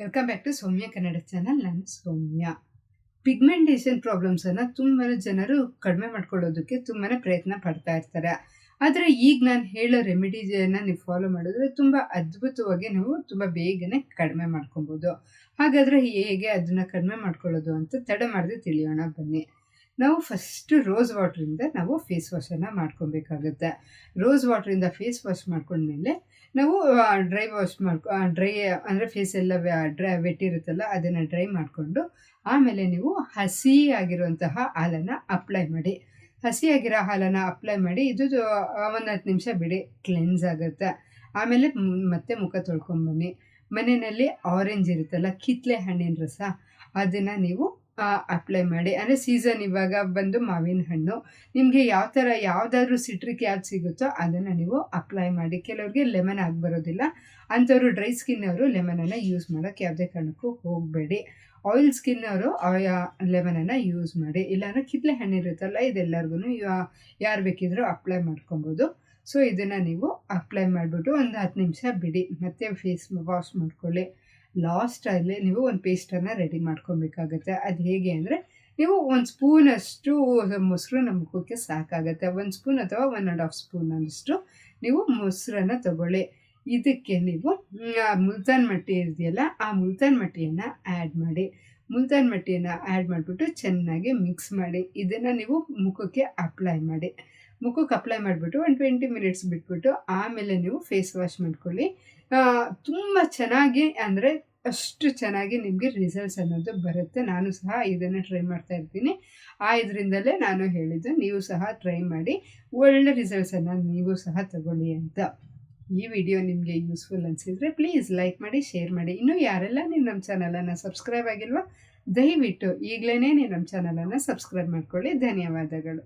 Welcome back to Soumya Kannada channel ನಾನು Soumya pigmentation ಪ್ರಾಬ್ಲಮ್ಸನ್ನು ತುಂಬಾ ಜನರು ಕಡಿಮೆ ಮಾಡ್ಕೊಳ್ಳೋದಕ್ಕೆ ತುಂಬಾ ಪ್ರಯತ್ನ ಪಡ್ತಾ ಇರ್ತಾರೆ. ಆದರೆ ಈಗ ನಾನು ಹೇಳೋ ರೆಮಿಡೀಸನ್ನು ನೀವು ಫಾಲೋ ಮಾಡಿದ್ರೆ ತುಂಬ ಅದ್ಭುತವಾಗಿ ನೀವು ತುಂಬ ಬೇಗನೆ ಕಡಿಮೆ ಮಾಡ್ಕೊಬೋದು. ಹಾಗಾದರೆ ಹೇಗೆ ಅದನ್ನು ಕಡಿಮೆ ಮಾಡ್ಕೊಳ್ಳೋದು ಅಂತ ತಡ ಮಾಡದೆ ತಿಳಿಯೋಣ ಬನ್ನಿ. ನಾವು ಫಸ್ಟು ರೋಸ್ ವಾಟ್ರಿಂದ ನಾವು ಫೇಸ್ ವಾಶನ್ನು ಮಾಡ್ಕೊಬೇಕಾಗುತ್ತೆ. ರೋಸ್ ವಾಟ್ರಿಂದ ಫೇಸ್ ವಾಶ್ ಮಾಡ್ಕೊಂಡ್ಮೇಲೆ ನಾವು ಡ್ರೈ ವಾಶ್ ಮಾಡ್ಕೊ ಡ್ರೈ ಅಂದರೆ ಫೇಸ್ ಎಲ್ಲ ಡ್ರೈ ವೆಟ್ಟಿರುತ್ತಲ್ಲ ಅದನ್ನು ಡ್ರೈ ಮಾಡಿಕೊಂಡು ಆಮೇಲೆ ನೀವು ಹಸಿ ಆಗಿರುವಂತಹ ಹಾಲನ್ನು ಅಪ್ಲೈ ಮಾಡಿ. ಹಸಿಯಾಗಿರೋ ಹಾಲನ್ನು ಅಪ್ಲೈ ಮಾಡಿ, ಇದು ಒಂದು ಹತ್ತು ನಿಮಿಷ ಬಿಡಿ ಕ್ಲೆನ್ಸ್ ಆಗುತ್ತೆ. ಆಮೇಲೆ ಮತ್ತೆ ಮುಖ ತೊಳ್ಕೊಂಬನ್ನಿ ಮನೆಯಲ್ಲಿ ಆರೆಂಜ್ ಇರುತ್ತಲ್ಲ, ಕಿತ್ಲೆ ಹಣ್ಣಿನ ರಸ, ಅದನ್ನು ನೀವು ಅಪ್ಲೈ ಮಾಡಿ. ಅಂದರೆ ಸೀಸನ್ ಇವಾಗ ಬಂದು ಮಾವಿನ ಹಣ್ಣು. ನಿಮಗೆ ಯಾವ ಥರ ಯಾವುದಾದ್ರೂ ಸಿಟ್ರಿಕ್ ಯಾವ್ದು ಸಿಗುತ್ತೋ ಅದನ್ನು ನೀವು ಅಪ್ಲೈ ಮಾಡಿ. ಕೆಲವ್ರಿಗೆ ಲೆಮನ್ ಆಗಿ ಬರೋದಿಲ್ಲ. ಅಂಥವ್ರು ಡ್ರೈ ಸ್ಕಿನ್ ಅವರು ಲೆಮನನ್ನು ಯೂಸ್ ಮಾಡೋಕ್ಕೆ ಯಾವುದೇ ಕಾರಣಕ್ಕೂ ಹೋಗಬೇಡಿ. ಆಯಿಲ್ ಸ್ಕಿನ್ ಅವರು ಲೆಮನನ್ನು ಯೂಸ್ ಮಾಡಿ. ಇಲ್ಲಾಂದರೆ ಕಿತ್ಲೆ ಹಣ್ಣು ಇರುತ್ತಲ್ಲ ಇದೆಲ್ಲರಿಗೂ ಯಾರು ಬೇಕಿದ್ರೂ ಅಪ್ಲೈ ಮಾಡ್ಕೊಬೋದು. ಸೊ ಇದನ್ನು ನೀವು ಅಪ್ಲೈ ಮಾಡಿಬಿಟ್ಟು ಒಂದು ಹತ್ತು ನಿಮಿಷ ಬಿಡಿ. ಮತ್ತೆ ಫೇಸ್ ವಾಶ್ ಮಾಡ್ಕೊಳ್ಳಿ. ಲಾಸ್ಟಲ್ಲಿ ನೀವು ಒಂದು ಪೇಸ್ಟನ್ನು ರೆಡಿ ಮಾಡ್ಕೊಬೇಕಾಗತ್ತೆ. ಅದು ಹೇಗೆ ಅಂದರೆ, ನೀವು ಒಂದು ಸ್ಪೂನಷ್ಟು ಮೊಸರು ನಮ್ಮ ಮುಖಕ್ಕೆ ಸಾಕಾಗುತ್ತೆ. ಒಂದು ಸ್ಪೂನ್ ಅಥವಾ ಒನ್ ಆ್ಯಂಡ್ ಹಾಫ್ ಸ್ಪೂನ್ ಅನ್ನಷ್ಟು ನೀವು ಮೊಸರನ್ನು ತಗೊಳ್ಳಿ. ಇದಕ್ಕೆ ನೀವು ಮುಲ್ತಾನ್ ಮಟ್ಟಿ ಇದೆಯಲ್ಲ ಆ ಮುಲ್ತಾನ್ ಮಟ್ಟಿಯನ್ನು ಆ್ಯಡ್ ಮಾಡಿ. ಮುಲ್ತಾನ್ ಮಟ್ಟಿಯನ್ನು ಆ್ಯಡ್ ಮಾಡಿಬಿಟ್ಟು ಚೆನ್ನಾಗಿ ಮಿಕ್ಸ್ ಮಾಡಿ. ಇದನ್ನು ನೀವು ಮುಖಕ್ಕೆ ಅಪ್ಲೈ ಮಾಡಿ. ಮುಖಕ್ಕೆ ಅಪ್ಲೈ ಮಾಡಿಬಿಟ್ಟು ಒಂದು ಟ್ವೆಂಟಿ ಮಿನಿಟ್ಸ್ ಬಿಟ್ಬಿಟ್ಟು ಆಮೇಲೆ ನೀವು ಫೇಸ್ ವಾಶ್ ಮಾಡ್ಕೊಳ್ಳಿ. ತುಂಬ ಚೆನ್ನಾಗಿ ಅಂದರೆ ಅಷ್ಟು ಚೆನ್ನಾಗಿ ನಿಮಗೆ ರಿಸಲ್ಟ್ಸ್ ಅನ್ನೋದು ಬರುತ್ತೆ. ನಾನು ಸಹ ಇದನ್ನು ಟ್ರೈ ಮಾಡ್ತಾ ಇರ್ತೀನಿ. ಆ ಇದರಿಂದಲೇ ನಾನು ಹೇಳಿದ್ದು ನೀವು ಸಹ ಟ್ರೈ ಮಾಡಿ ಒಳ್ಳೆ ರಿಸಲ್ಟ್ಸನ್ನು ನೀವು ಸಹ ತಗೊಳ್ಳಿ ಅಂತ. ಈ ವಿಡಿಯೋ ನಿಮಗೆ ಯೂಸ್ಫುಲ್ ಅನಿಸಿದರೆ ಪ್ಲೀಸ್ ಲೈಕ್ ಮಾಡಿ ಶೇರ್ ಮಾಡಿ. ಇನ್ನೂ ಯಾರೆಲ್ಲ ನೀವು ನಮ್ಮ ಚಾನಲನ್ನು ಸಬ್ಸ್ಕ್ರೈಬ್ ಆಗಿಲ್ವೋ, ದಯವಿಟ್ಟು ಈಗಲೇ ನೀವು ನಮ್ಮ ಚಾನಲನ್ನು ಸಬ್ಸ್ಕ್ರೈಬ್ ಮಾಡ್ಕೊಳ್ಳಿ. ಧನ್ಯವಾದಗಳು.